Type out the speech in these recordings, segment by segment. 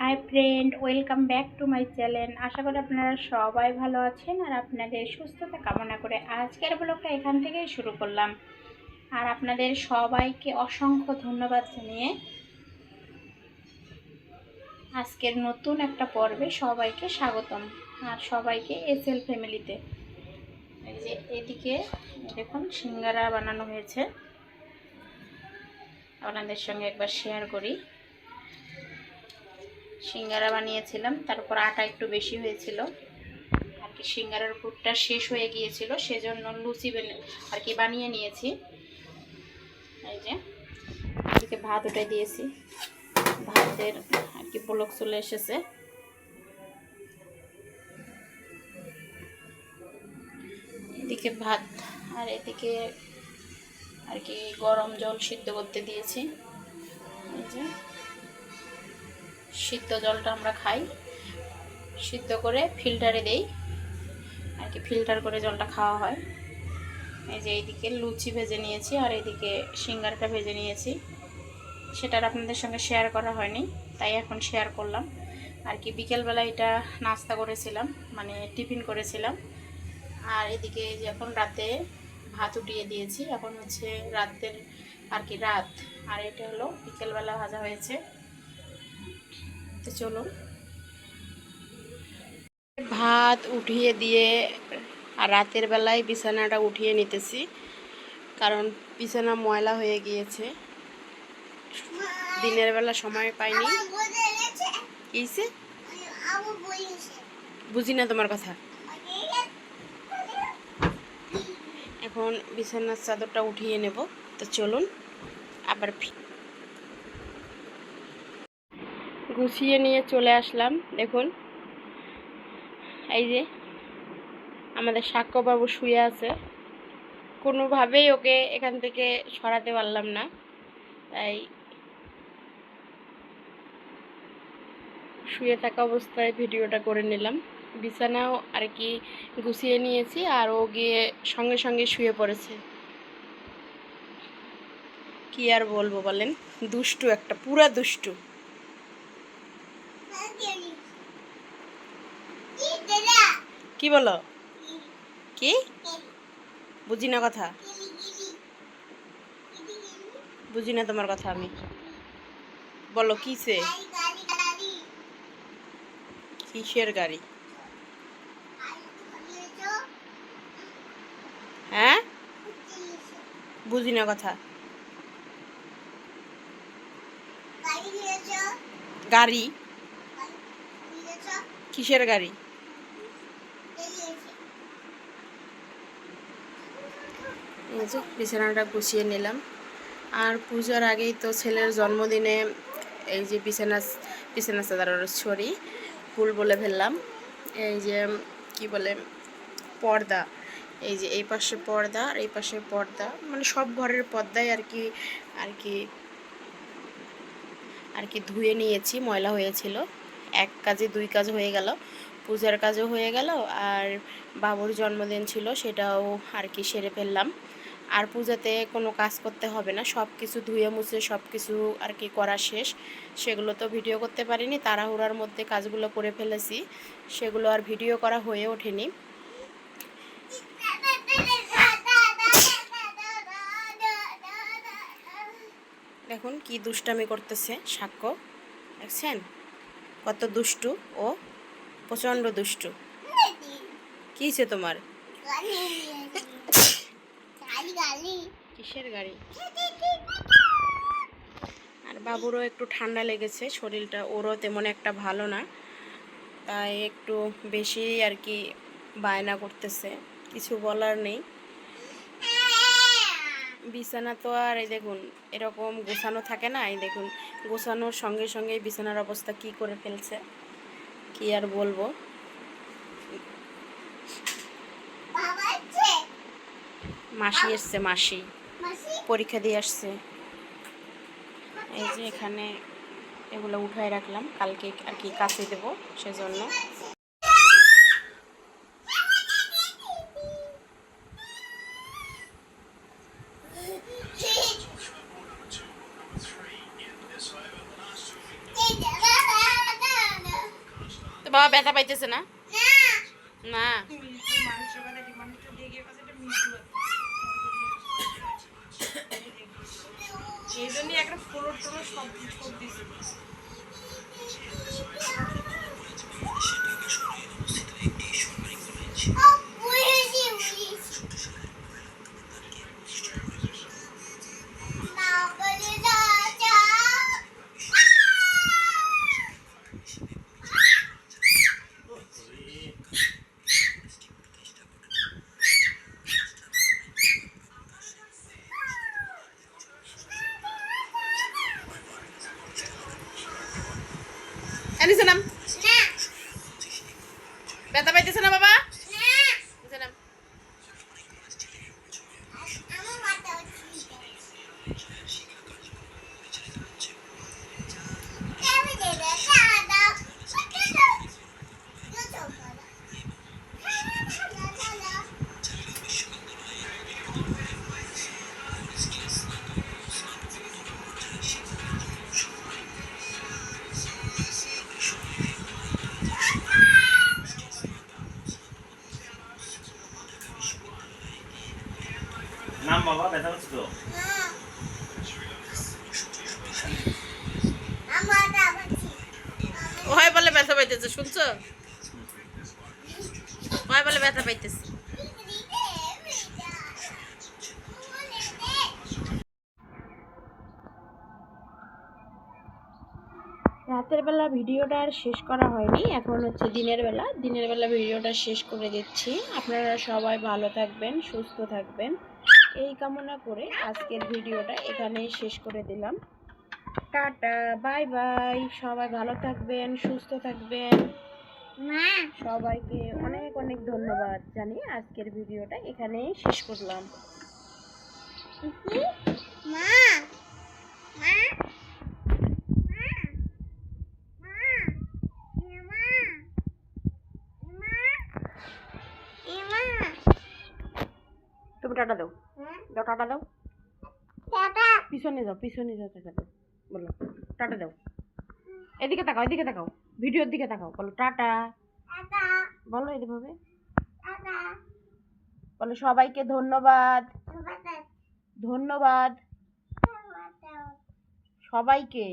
Hi friend welcome back to my channel আশা করি আপনারা সবাই ভালো আছেন আর আপনাদের সুস্থতা কামনা করে আজকের ব্লগটা এখান থেকেই শুরু করলাম। আর আপনাদের সবাইকে অসংখ্য ধন্যবাদ জানিয়ে আজকের নতুন একটা পর্বে সবাইকে স্বাগতম। আর সবাইকে এসএল ফ্যামিলিতে। এই যে এদিকে দেখুন সিঙ্গারা বানানো হয়েছে। আপনাদের সঙ্গে একবার শেয়ার করি। সিঙ্গারা বানিয়েছিলাম, তারপর আটা একটু বেশি হয়েছিল। আর কি সিঙ্গারার পুরটা শেষ হয়ে গিয়েছিল, সেজন্য লুচি আর কি বানিয়ে নিয়েছি। এই যে, এদিকে ভাত উঠে দিয়েছি। ভাতের আর কি পলক চলে এসেছে। এদিকে ভাত, আর এদিকে আর কি গরম জল সিদ্ধ করতে দিয়েছি। এই যে সিদ্ধ জলটা আমরা খাই। সিদ্ধ করে ফিল্টারে দেই। আর কি ফিল্টার করে জলটা খাওয়া হয়। এই যে এইদিকে লুচি ভেজে নিয়েছি আর এইদিকে সিঙ্গারটা ভেজে নিয়েছি। সেটার আপনাদের সঙ্গে শেয়ার করা হয়নি, তাই এখন শেয়ার করলাম। আর কি বিকেলবেলা এটা নাস্তা করেছিলাম মানে টিফিন করেছিলাম। আর এদিকে এখন রাতে ভাত উঠিয়ে দিয়েছি। এখন হচ্ছে রাতের আর কি রাত। আর এটা হলো বিকেলবেলা ভাজা হয়েছে। তো চলুন ভাত উঠিয়ে দিয়ে আর রাতের বেলায় বিছানাটা উঠিয়ে নিতেছি কারণ বিছানা ময়লা হয়ে গিয়েছে। দিনের বেলা সময় পাইনি। কিসে? বুঝি না তোমার কথা। এখন বিছানার চাদরটা উঠিয়ে নেব। তো চলুন আবার গুছিয়ে নিয়ে চলে আসলাম, দেখুন। এই যে আমাদের সাক্ষ্যবাবু শুয়ে আছে। কোনোভাবেই ওকে এখান থেকে সরাতে পারলাম না। তাই শুয়ে থাকা অবস্থায় ভিডিওটা করে নিলাম। বিছানাও আর কি গুছিয়ে নিয়েছি আর ও গিয়ে সঙ্গে সঙ্গে শুয়ে পড়েছে। কি আর বলব বলেন? দুষ্টু একটা, পুরা দুষ্টু। কি বলো? কি? বুঝি না কথা। বুঝি না তোমার কথা আমি। বলো কিসে? কিসের গাড়ি? হ্যাঁ? বুঝি না কথা। গাড়ি কিসের গাড়ি এই যে বিছানাটা গুছিয়ে নিলাম। আর পূজার আগেই তো ছেলের জন্মদিনে এই যে বিছানা বিছানা চাদার ছড়ি, ফুল বলে ফেললাম। এই যে কি বলে, পর্দা। এই যে এই পাশে পর্দা আর এই পাশে পর্দা। মানে সব ঘরের পর্দায় আর কি আর কি আর কি ধুয়ে নিয়েছি, ময়লা হয়েছিল। এক কাজে দুই কাজ হয়ে গেল। পূজার কাজও হয়ে গেল আর বাবুর জন্মদিন ছিল, সেটাও আর কি সেরে ফেললাম। আর পূজাতে কোনো কাজ করতে হবে না। সব কিছু ধুয়ে মুছে সব কিছু আর কি করা শেষ। সেগুলো তো ভিডিও করতে পারিনি, তাড়াহুড়ার মধ্যে কাজগুলো করে ফেলেছি। সেগুলো আর ভিডিও করা হয়ে ওঠেনি। দেখুন কি দুষ্টামি করতেছে সাক্ষ্য। দেখছেন? কত দুষ্টু ও প্রচণ্ড দুষ্টু। কী তোমার? কিসের গাড়ি? আর বাবুরও একটু ঠান্ডা লেগেছে, শরীরটা ওরও তেমন একটা ভালো না। তাই একটু বেশি আর কি বায়না করতেছে, কিছু বলার নেই। বিছানা তো আর এই দেখুন, এরকম গোছানো থাকে না, এই দেখুন, গোছানোর সঙ্গে সঙ্গে বিছানার অবস্থা কি করে ফেলছে, কি আর বলব। মাসি এসছে মাসি। পরীক্ষা দিয়ে আসছে। এই যে এখানে এগুলো উঠায় রাখলাম। কালকে আর কি কাছে দেবো সেজন্য। বাবা ব্যথা পাইতেছে না। না। ওহাই বলে ব্যথা পাইতেছে শুনছো? ওহাই বলে ব্যথা পাইতেছে। রাতের বেলা ভিডিওটা আর শেষ করা হয়নি এখন হচ্ছে দিনের বেলা। দিনের বেলা ভিডিওটা শেষ করে দিচ্ছি। আপনারা সবাই ভালো থাকবেন সুস্থ থাকবেন। এই কামনা করে আজকের ভিডিওটা এখানেই শেষ করে দিলাম। Tata bye bye. সবাই ভালো থাকবেন সুস্থ থাকবেন। সবাইকে অনেক অনেক ধন্যবাদ জানিয়ে আজকের ভিডিওটা এখানেই শেষ করলাম। তুমি টাটা দাও। দাও টাটা দাও। পিছনে যাও পিছনে যাও টাটা দাও। বলো টাটা দাও। এদিকে তাকাও এদিকে তাকাও ভিডিওর দিকে তাকাও বলো টাটা। বলো এভাবে বলো সবাইকে ধন্যবাদ। ধন্যবাদ। সবাইকে।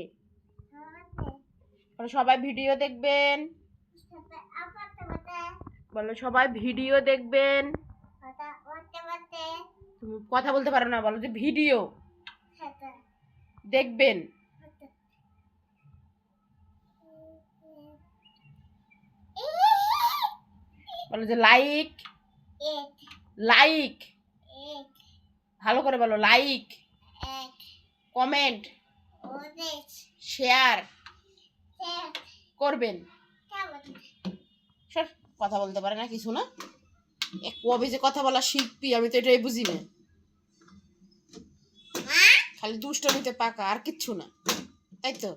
বলো সবাই ভিডিও দেখবেন। বলো সবাই ভিডিও দেখবেন। তুমি কথা বলতে পারো না বলো যে ভিডিও। দেখবেন। বলো যে লাইক লাইক ভালো করে বলো লাইক কমেন্ট শেয়ার করবেন। সর কথা বলতে পারে না কিছু না। কবে যে কথা বলা শিখবি আমি তো এটাই বুঝি না। খালি দুষ্টমিতে পাকা আর কিচ্ছু না। তাই তো?